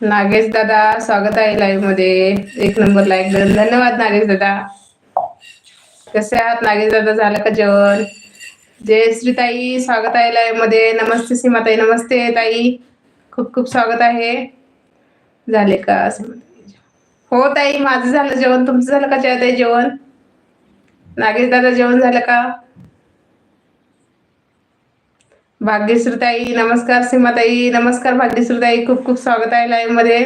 नागेश दादा स्वागत आहे लाईव्हमध्ये. एक नंबर लाईक धन्यवाद नागेश दादा. कसे आहात? नागेश दादा झालं का जेवण? जयश्री ताई स्वागत आहे लाईव्हमध्ये. नमस्ते सीमाताई नमस्ते ताई. खूप खूप स्वागत आहे. झाले का? असं म्हणते. हो ताई माझं झालं जेवण. तुमचं झालं का ताई जेवण? नागेश दादा जेवण झालं का? भाग्यश्रीताई नमस्कार. सीमाताई नमस्कार. भाग्यश्रीताई खूप खूप स्वागत आहे लाईव्हमध्ये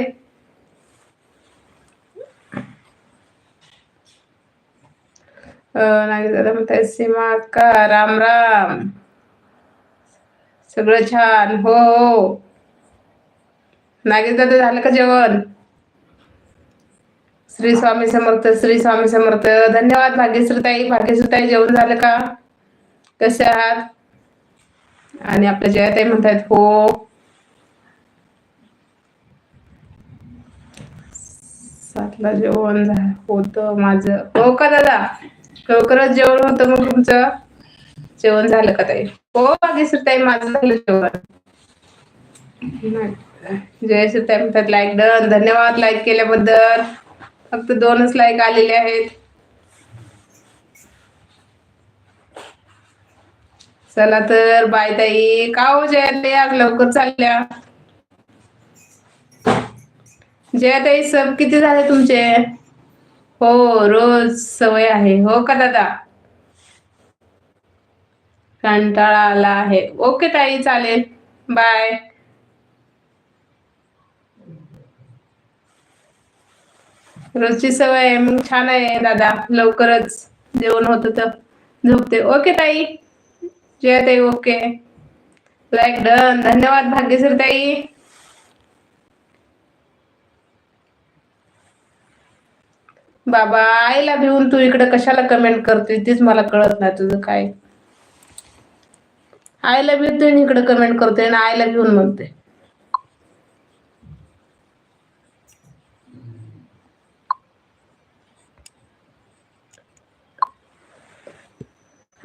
नाही दादा म्हणताय सीमा का राम राम. सगळं छान. हो हो. नागेश दादा झालं का जेवण? श्री स्वामी समर्थ श्री स्वामी समर्थ. धन्यवाद भाग्यश्रीताई. भाग्यश्रीताई जेवण झालं का? कसे आहात? आणि आपल्या जयाताई म्हणतायत हो. सातला जेवण झा- होतं माझं. हो का दादा? लवकरच जेवण होतं मग तुमचं? जेवण झालं का ताई? हो भाग्यश्री ताई माझं झालं जेवण. जयश्री ताई म्हणतात लाईक डन धन्यवाद लाईक केल्याबद्दल. फक्त दोनच लाईक आलेले आहेत. चला तर बाय ताई. का हो जयाताई आज लवकर चालल्या. जयाताई सब किती झाले तुमचे? हो रोज सवय आहे. हो का दादा? कंटाळा आला आहे. ओके ताई चालेल. बाय. रोजची सवय आहे. मग छान आहे दादा. लवकरच जेवण होतं तर झोपते. ओके ताई. जयताई ओके. लाईक डन धन्यवाद भाग्यश्री ताई. बाबा आईला भिवून तू इकडे कशाला कमेंट करतोय? तीच मला कळत नाही तुझं काय. आईला भिवतोय आणि इकडे कमेंट करतोय आणि आईला भिवून म्हणते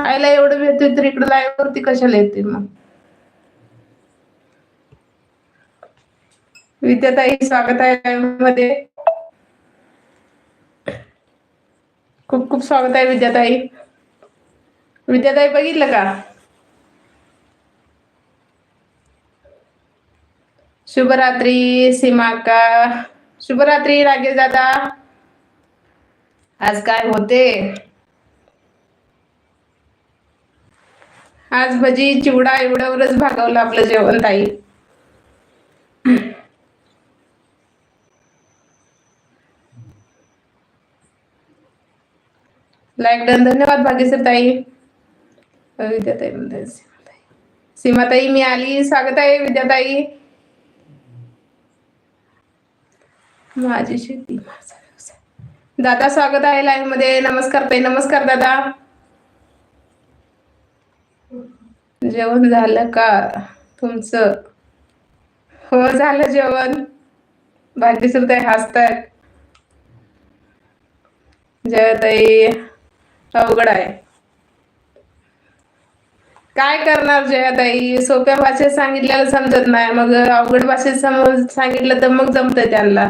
आईला एवढं भेटतोय तर इकडे लाईव्ह वरती कशाला येते मग? विद्याताई स्वागत आहे मध्ये. खूप खूप स्वागत आहे विद्याताई. विद्याताई बघितलं का? शुभरात्री सीमाका. शुभरात्री राजेश दादा. आज काय होते? आज भजी चिवडा एवढ्यावरच भागवलं आपलं जेवण ताई. लाईक डन धन्यवाद भाग्यसर ताई. विद्याताई म्हणताय सीमाताई. सीमाताई मी आली. स्वागत आहे विद्याताई माझी शेती माझा दादा स्वागत आहे लाईव्हमध्ये. नमस्कार ताई नमस्कार दादा. जेवण झालं का तुमचं? हो झालं जेवण. भाजी सुद्धा हसतायत. जयताई अवघड आहे. काय करणार जयाताई? सोप्या भाषेत सांगितल्याला समजत नाही. मग अवघड भाषेत समज सांगितलं तर मग जमतंय त्यांना.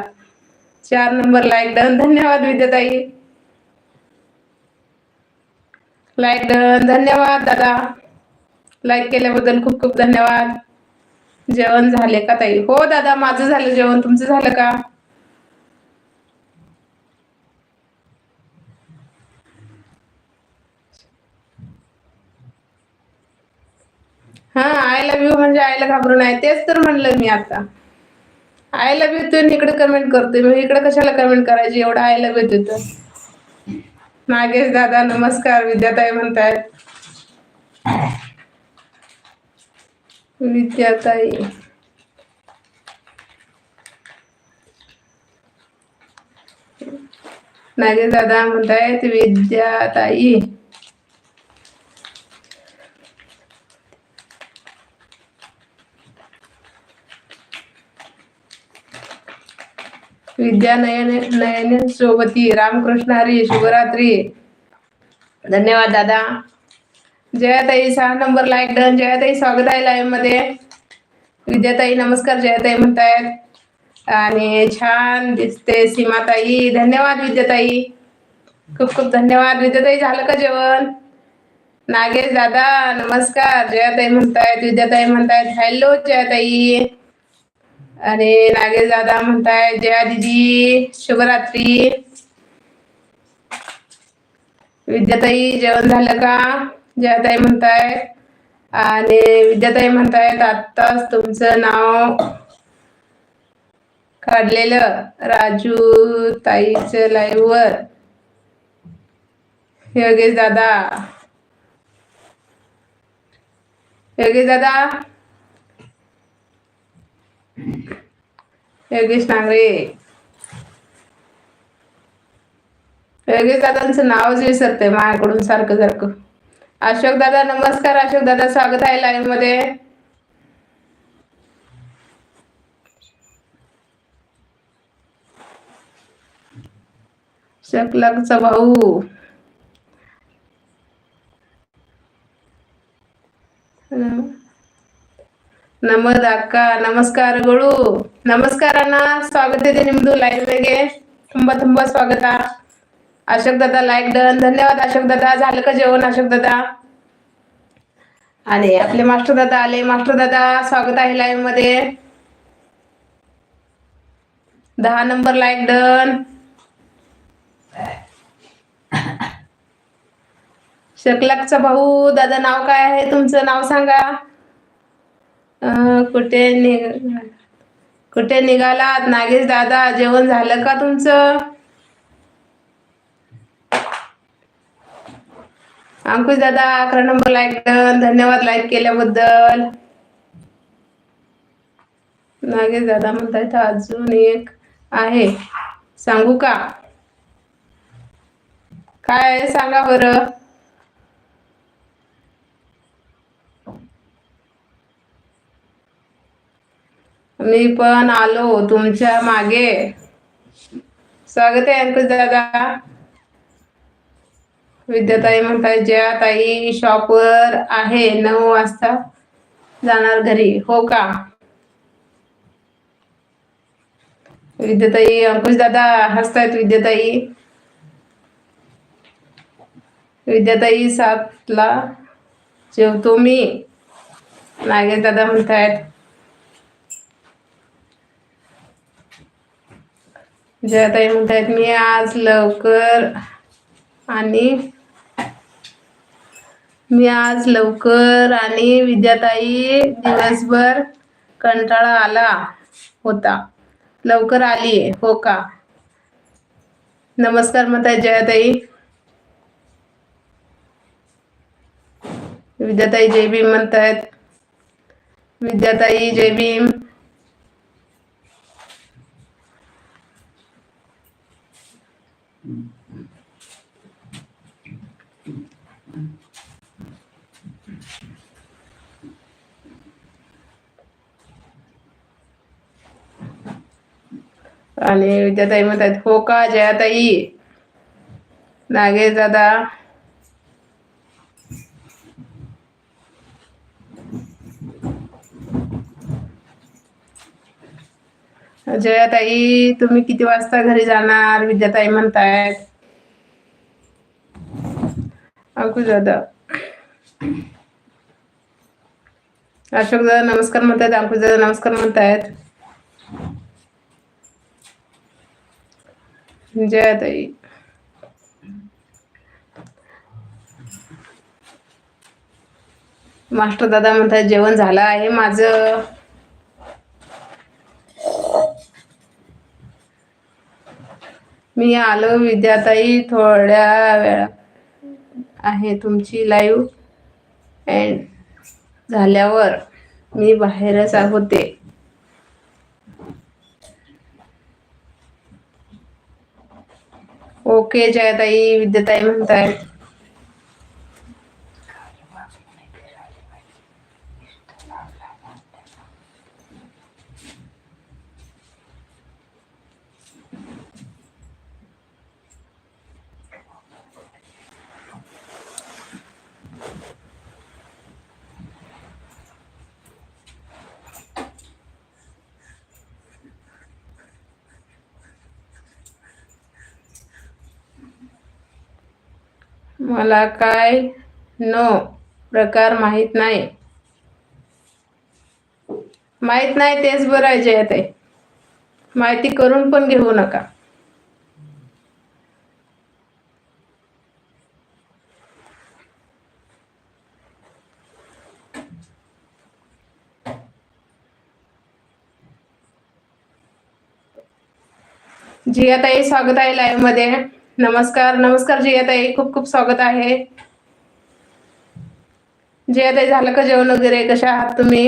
चार नंबर लाईक डन. धन्यवाद विद्याताई. Like done. धन्यवाद दादा. लाईक केल्याबद्दल खूप खूप धन्यवाद. जेवण झाले का ताई? हो दादा माझं झालं जेवण. तुमचं झालं का? हा आय लव्ह यू म्हणजे आईला घाबरून आहे तेच तर म्हणलं मी आता. आय लव्ह यू तू इकडे कमेंट करतोय. मग इकडे कशाला कमेंट करायची? एवढं आय लव्ह यू तर. नागेश दादा नमस्कार. विद्याताई म्हणतायत. विद्याताई। दादा विद्याताई. विद्या नयन नयन सोबती रामकृष्ण हरी शुभरात्री। धन्यवाद दादा. जयाताई सहा नंबर लाईक डन जयाताई स्वागत आहे लाईव्हमध्ये. विद्याताई नमस्कार. जयाताई म्हणतायत. आणि छान दिसते सीमाताई. धन्यवाद विद्याताई. खूप खूप धन्यवाद. विद्याताई झालं का जेवण? नागेश दादा नमस्कार. जयाताई म्हणतायत विद्याताई म्हणतायत हॅलो जयाताई. आणि नागेश दादा म्हणतायत जया दिदी शुभरात्री. विद्याताई जेवण झालं का? जयाताई म्हणतायत आणि विद्याताई म्हणतायत आत्ताच तुमचं नाव काढलेलं राजू ताईच लाईव्ह वर. योगेश दादा. योगेश दादा. योगेश नांगरे. योगेश दादांचं नावच विसरतंय माझ्याकडून सारखं सारखं. अशोक दादा नमस्कार अशोक दादा स्वागत आहे लाईव्ह मध्ये शकलकचा भाऊ ನಮ್ಮದ ಅಕ್ಕ ನಮಸ್ಕಾರ ನಮಸ್ಕಾರ ಅಣ್ಣ ಸ್ವಾಗತ ಇದೆ ನಿಮ್ದು ಲೈವ್ಗೆ ತುಂಬಾ ತುಂಬಾ ಸ್ವಾಗತ अशोक दादा लाईक डन धन्यवाद अशोक दादा. झालं का जेवण अशोक दादा? आणि आपले मास्टर दादा आले. मास्टर दादा स्वागत आहे लाईव्हमध्ये. दहा नंबर लाईक डन शकलाकचा भाऊ दादा नाव काय आहे? तुमचं नाव सांगा. कुठे निघ कुठे निघालात? नागेश दादा जेवण झालं का तुमचं? अंकुश दादा अकरा नंबर लाईक धन्यवाद लाईक केल्याबद्दल. नागेश दादा म्हणतायत अजून एक आहे. सांगू का? काय सांगा बरं. मी पण आलो तुमच्या मागे. स्वागत आहे अंकुश दादा. विद्याताई म्हणतात जया ताई शॉपवर आहे नऊ वाजता जाणार घरी. हो का? विद्याताई अंकुश दादा हसतायत विद्याताई. विद्याताई सातला जेवतो मी. नागेश दादा म्हणतायत जयाताई म्हणतायत मी आज लवकर आणि मी आज लवकर आणि विद्याताई दिवसभर कंटाळा आला होता. लवकर आली हो का? नमस्कार म्हणताय जयाताई. विद्याताई जय भीम म्हणतायत. विद्याताई जय भीम. आणि विद्याताई म्हणतात हो का जयाताई? नागेश दादा. जयाताई तुम्ही किती वाजता घरी जाणार? विद्याताई म्हणतायत. अंकुश दादा. अशोक दादा नमस्कार म्हणतायत अंकुश दादा नमस्कार म्हणतायत. जयाताई मास्टर दादा म्हणतात जेवण झालं आहे माझं. मी आलो विद्याताई थोड्या वेळा आहे तुमची लाईव्ह एंड झाल्यावर मी बाहेरच होते ओके जयताई विद्याताई म्हणतायत. मला काय? नो. प्रकार माहीत नाही. माहीत नाही तेच बरं आहे जयताई माहिती करून पण घेऊ नका. जियाताई स्वागत आहे लाईव्हमध्ये. नमस्कार नमस्कार जियाताई. खूप खूप स्वागत आहे. जियाताई झालं का जेवण वगैरे? कशा आहात तुम्ही?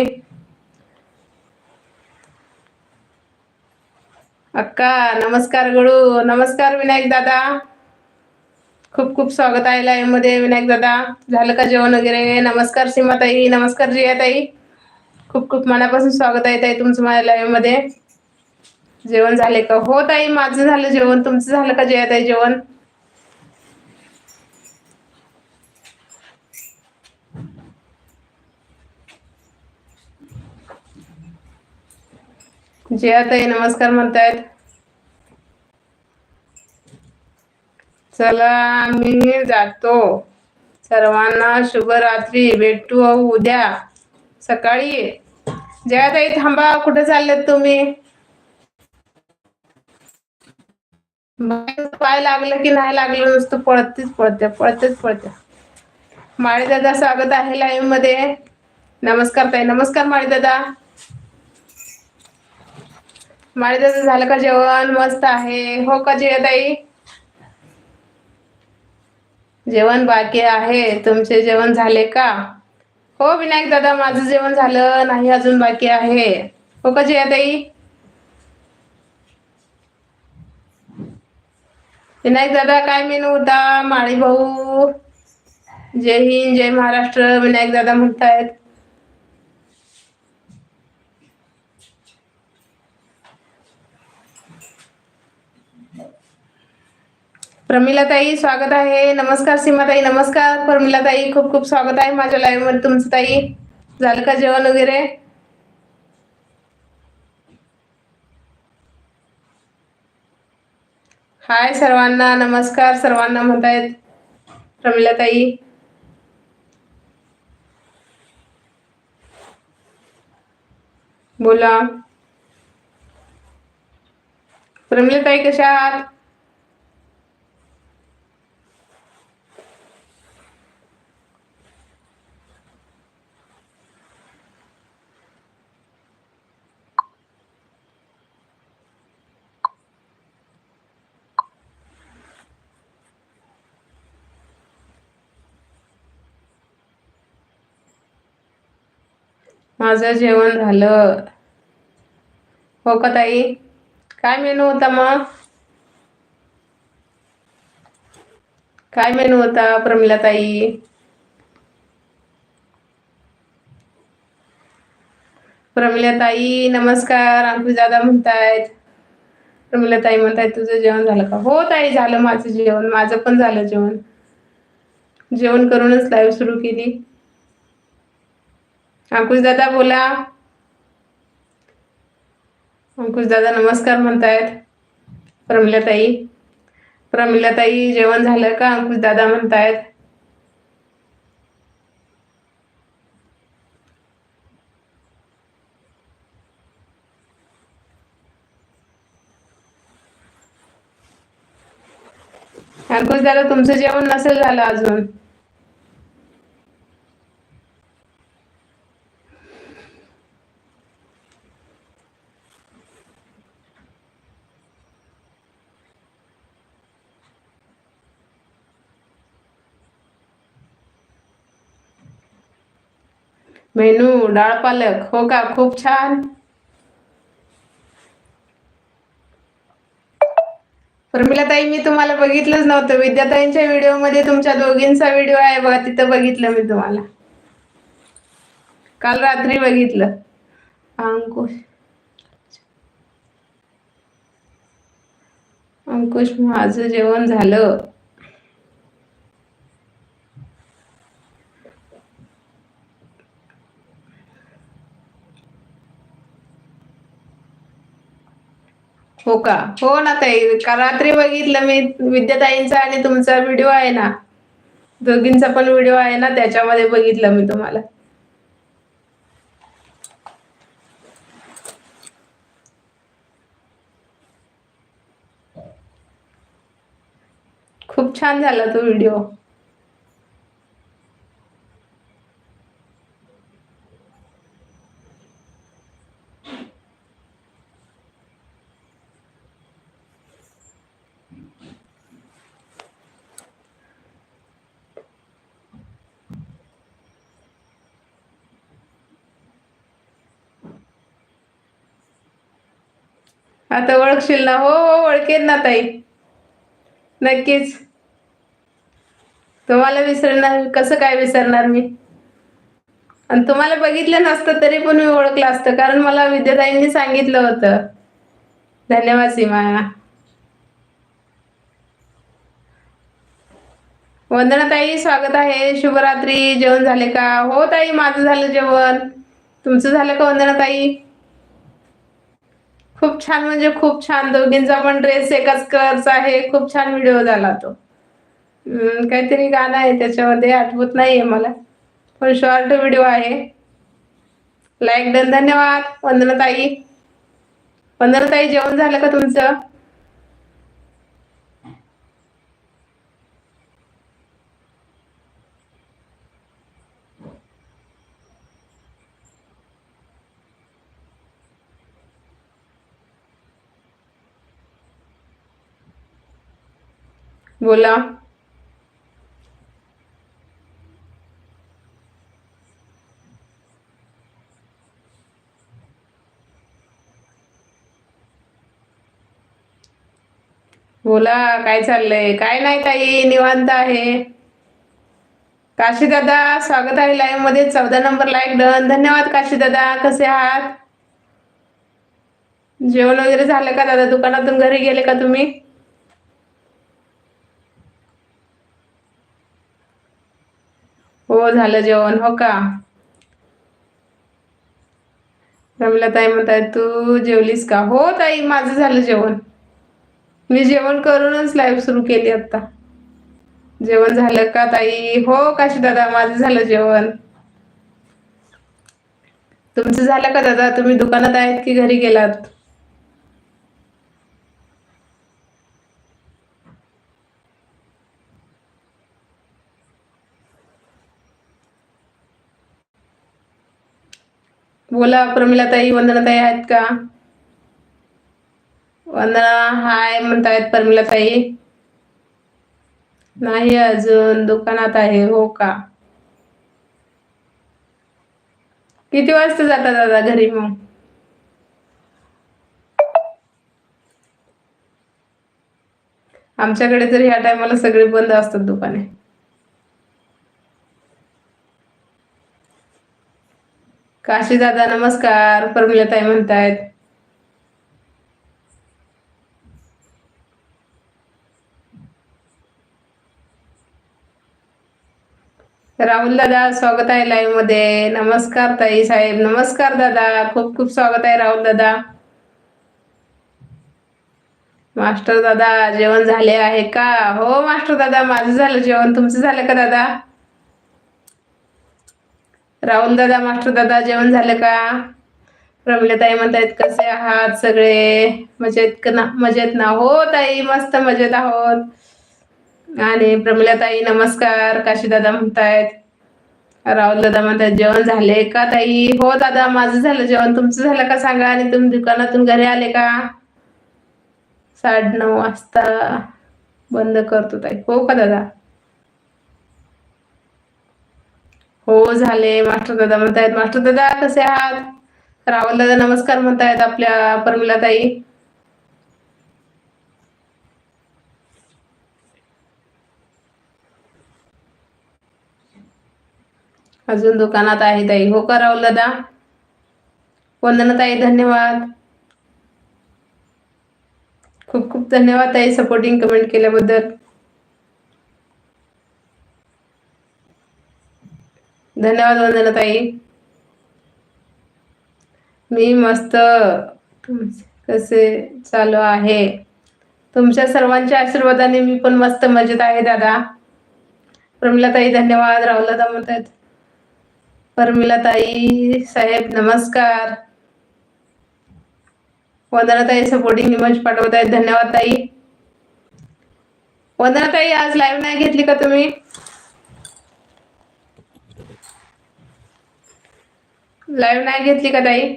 अक्का नमस्कार गुरु. नमस्कार विनायक दादा. खूप खूप स्वागत आहे लाईव्हमध्ये विनायक दादा. झालं का जेवण वगैरे? नमस्कार सीमाताई नमस्कार जियाताई. खूप खूप मनापासून स्वागत आहे ताई तुमचं माझ्या लाईव्हमध्ये जेवण झाले का? हो ताई माझं झालं जेवण. तुमचं झालं का जया जेवण? जयाताई नमस्कार म्हणतायत. चला मी जातो. सर्वांना शुभरात्री. भेटू उद्या. सकाळी जयाताई थांबा. कुठे चाललेत तुम्ही? पाय लागलं की नाही लागलं नुसतं पळतच पळत्या पळतेच पळते माळी दादा स्वागत आहे लाईव्हमध्ये. नमस्कार ताई नमस्कार माळी दादा माळी दादा झालं का जेवण? मस्त आहे. हो का ताई? जेवण बाकी आहे. तुमचे जेवण झाले का? हो विनायक दादा माझं जेवण झालं. नाही अजून बाकी आहे. हो का ताई? विनायक दादा काय मेनू होता? माळी भाऊ. जय हिंद जय महाराष्ट्र विनायक दादा म्हणतायत. प्रमिलाताई स्वागत आहे. नमस्कार सीमाताई नमस्कार. प्रमिलाताई खूप खूप स्वागत आहे माझ्या लाईव्हमध्ये. तुमचं ताई झालं का जेवण वगैरे? हाय सर्वांना नमस्कार. सर्वांना म्हणतायत प्रमिलाताई बोला. प्रमिलाताई कशा आहात? माझं जेवण झालं. हो का ताई? काय मेनू होता मग? काय मेनू होता प्रमिला ताई? प्रमिला ताई नमस्कार अंकुश दादा म्हणतायत. प्रमिला ताई म्हणतायत तुझं जेवण झालं का? हो ताई झालं माझं जेवण. माझं पण झालं जेवण. जेवण करूनच लाईव्ह सुरू केली. अंकुश दादा बोला. अंकुश दादा नमस्कार म्हणतायत. प्रमिलाताई. प्रमिलाताई जेवण झालं का? अंकुश दादा म्हणतायत. अंकुश दादा तुमचं जेवण नसेल झालं अजून. मेनू डाळ पालक. हो का? खूप छान. ताई मी तुम्हाला बघितलंच नव्हतं. विद्याताईंच्या व्हिडिओमध्ये तुमच्या दोघींचा व्हिडिओ आहे बघा तिथं बघितलं मी तुम्हाला. काल रात्री बघितलं. अंकुश. अंकुश माझं जेवण झालं. हो का? हो ना ताई. का रात्री बघितलं मी विद्याताईंचा आणि तुमचा व्हिडिओ आहे ना? दोघींचा पण व्हिडिओ आहे ना? त्याच्यामध्ये बघितलं मी तुम्हाला. खूप छान झाला तो व्हिडिओ. आता ओळखशील ना. हो हो ओळखेन ना ताई. नक्कीच. तुम्हाला विसरणार कसं काय विसरणार मी? आणि तुम्हाला बघितलं नसतं तरी पण मी ओळखलं असतं कारण मला विद्याताईंनी सांगितलं होतं. धन्यवाद सीमा. वंदना ताई स्वागत आहे. शुभरात्री. जेवण झाले का? हो ताई माझं झालं जेवण. तुमचं झालं का वंदना ताई खूप छान म्हणजे खूप छान. दोघींचा पण ड्रेस एकाच कलरचा आहे. खूप छान व्हिडिओ झाला तो. काहीतरी गाणं आहे त्याच्यामध्ये. आठवत नाहीये मला. पण शॉर्ट व्हिडिओ आहे. लाईक डन धन्यवाद. वंदना ताई जेवण झालं का तुमचं? बोला. बोला काय चाललंय? काय नाही ताई निवांत आहे. काशी दादा स्वागत आहे लाईव्हमध्ये. चौदा नंबर लाईक डन धन्यवाद काशी दादा कसे आहात? जेवण वगैरे झालं का दादा? दुकानातून घरी गेले का तुम्ही? हो झालं जेवण हो का? रमला ताई म्हणताय तू जेवलीस का? हो ताई माझं झालं जेवण. मी जेवण करूनच लाईव्ह सुरू केली आता जेवण झालं का ताई? हो काशी दादा माझं झालं जेवण. तुमचं झालं का दादा? तुम्ही दुकानात आहेत की घरी गेलात? बोला प्रमिला ताई वंदना ताई आहेत का? वंदना हाय म्हणतायत प्रमिलाताई. नाही अजून दुकानात आहे हो का? किती वाजता जाता दादा घरी मग? आमच्याकडे तर ह्या टायमाला सगळे बंद असतात दुकाने. काशी दादा नमस्कार. परमिला ताई म्हणतायत. राहुल दादा स्वागत आहे लाईव्हमध्ये. नमस्कार ताई साहेब. नमस्कार दादा. खूप खूप स्वागत आहे राहुल दादा. मास्टर दादा जेवण झाले आहे का? हो मास्टर दादा माझं झालं. जेवण तुमचं झालं का दादा? राहुल दादा मास्टर दादा जेवण झालं का? प्रमिला ताई म्हणतायत कसे आहात सगळे? मजेत ना मजेत ना? हो ताई मस्त मजेत आहोत. आणि प्रमिला ताई नमस्कार. काशी दादा म्हणतायत राहुल दादा म्हणतायत जेवण झाले का ताई? हो दादा माझं झालं जेवण. तुमचं झालं का सांगा? आणि तुम्ही दुकानातून घरी आले का? साडे नऊ वाजता बंद करतो ताई. हो का दादा? हो झाले. मास्टर दादा म्हणतायत मास्टर दादा कसे आहात? रावल दादा नमस्कार म्हणतायत आपल्या परमिला ताई अजून दुकानात आहे ताई. हो का राहुल दादा? वंदना ताई धन्यवाद. खूप खूप धन्यवाद ताई सपोर्टिंग कमेंट केल्याबद्दल. धन्यवाद वंदना ताई. मी मस्त. कसे चालू आहे? तुमच्या सर्वांच्या आशीर्वादाने मी पण मस्त मजेत आहे दादा. प्रमिलाताई धन्यवाद. राहुलदा दादा म्हणतात परमिलाताई साहेब नमस्कार. वंदनाताई सपोर्टिंग इमेज पाठवत आहेत. धन्यवाद ताई. वंदनाताई आज लाईव्ह नाही घेतली का तुम्ही? लाईव्ह नाही घेतली का ताई?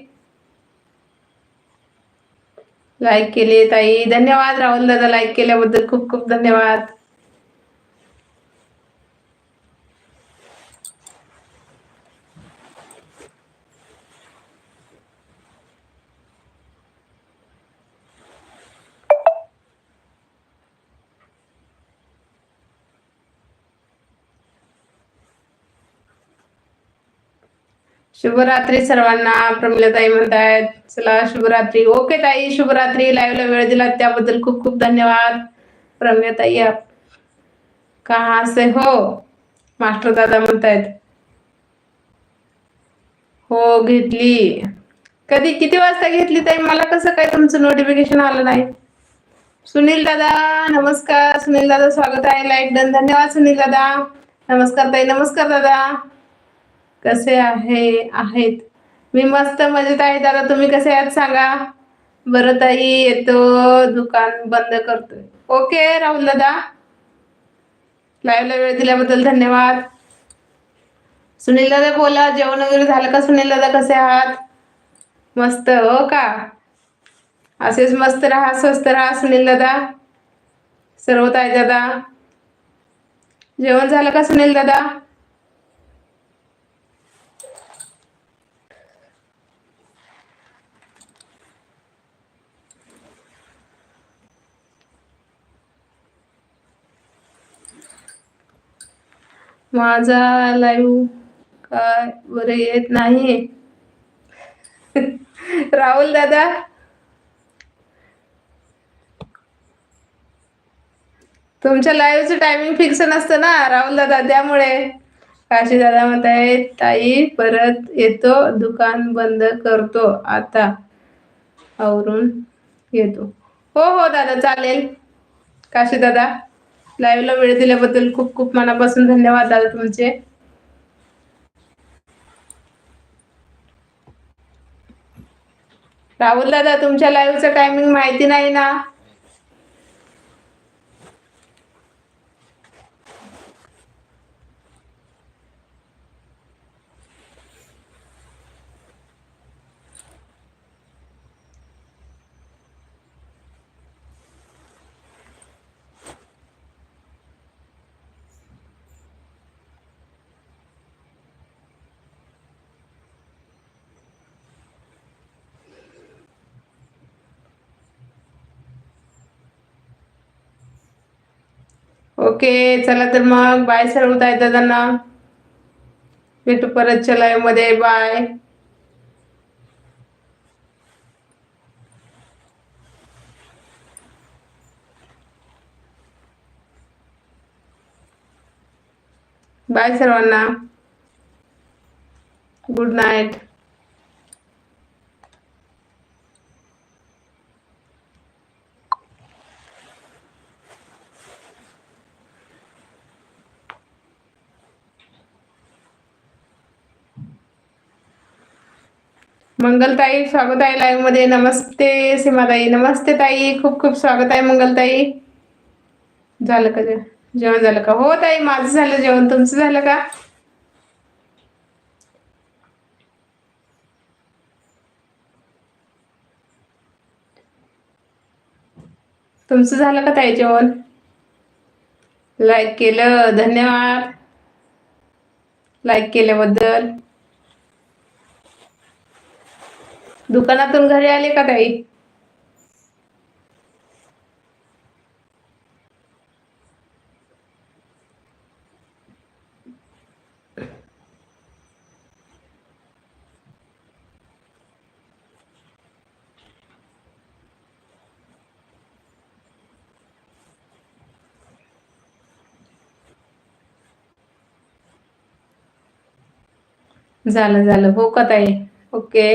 लाईक केली ताई. धन्यवाद राहुल दादा लाईक केल्याबद्दल खूप खूप धन्यवाद. शुभरात्री सर्वांना. प्रमिलाताई म्हणतायत चला शुभरात्री. ओके ताई शुभरात्री. लाईव्हला वेळ दिला त्याबद्दल खूप खूप धन्यवाद. प्रमिलाताई आप कहा से हो? मास्टर दादा म्हणतायत हो घेतली. कधी किती वाजता घेतली ताई? मला कसं काय तुमचं नोटिफिकेशन आलं नाही? सुनील दादा नमस्कार. सुनील दादा स्वागत आहे. लाईक डन धन्यवाद सुनील दादा. नमस्कार ताई नमस्कार दादा. कसे आहे आहेत? मी मस्त मजेत आहे. दादा तुम्ही कसे आहात सांगा. बरं ताई येतो. दुकान बंद करतोय. ओके राहुल दादा. लाईव्हला वेळ दिल्याबद्दल धन्यवाद. सुनील दादा बोला. जेवण वगैरे झालं का? सुनील दादा कसे आहात? मस्त हो का? असेच मस्त राहा स्वस्त राहा सुनील दादा. सर्व ताई दादा. जेवण झालं का सुनील दादा? माझा लाईव्ह काय बरं येत नाही. राहुल दादा? तुमच्या लाईव्हचं टायमिंग फिक्स नसतं ना राहुल दादा त्यामुळे. काशी दादा म्हणत आहे ताई परत येतो दुकान बंद करतो आता. आवरून येतो. हो हो दादा चालेल. काशी दादा? लाईव्हला वेळ दिल्याबद्दल खूप खूप मनापासून धन्यवाद दादा तुमचे. राहुल दादा तुमच्या लाईव्हचं टायमिंग माहिती नाही ना? ओके चला तर मग. बाय सर्व ताई दादांना. भेटू परत लाईव्हमध्ये. बाय बाय सर्वांना. गुड नाईट मंगलताई स्वागत आहे लाईव्हमध्ये. नमस्ते सीमाताई. नमस्ते ताई. खूप खूप स्वागत आहे मंगलताई. झालं का जेवण? झालं का? हो ताई. माझं झालं जेवण. तुमचं झालं का? तुमचं झालं का ताई जेवण? लाईक केलं. धन्यवाद. लाईक केल्याबद्दल. दुकानातून घरी आले का ताई? झालं झालं. हो का ताई? ओके.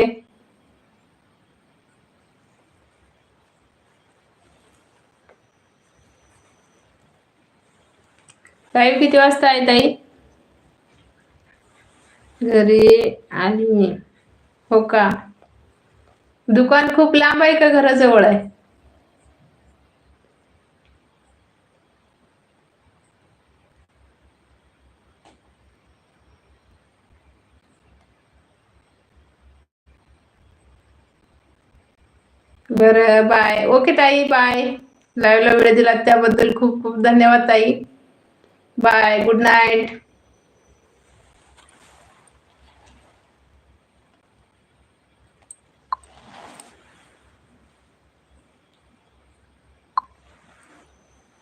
लाईव्ह किती वाजता आहे ताई? घरी आली मी. हो का? दुकान खूप लांब आहे का घराजवळ आहे? बरं बाय. ओके ताई बाय. लाईव्हला वेळ दिला त्याबद्दल खूप खूप धन्यवाद ताई. Bye good night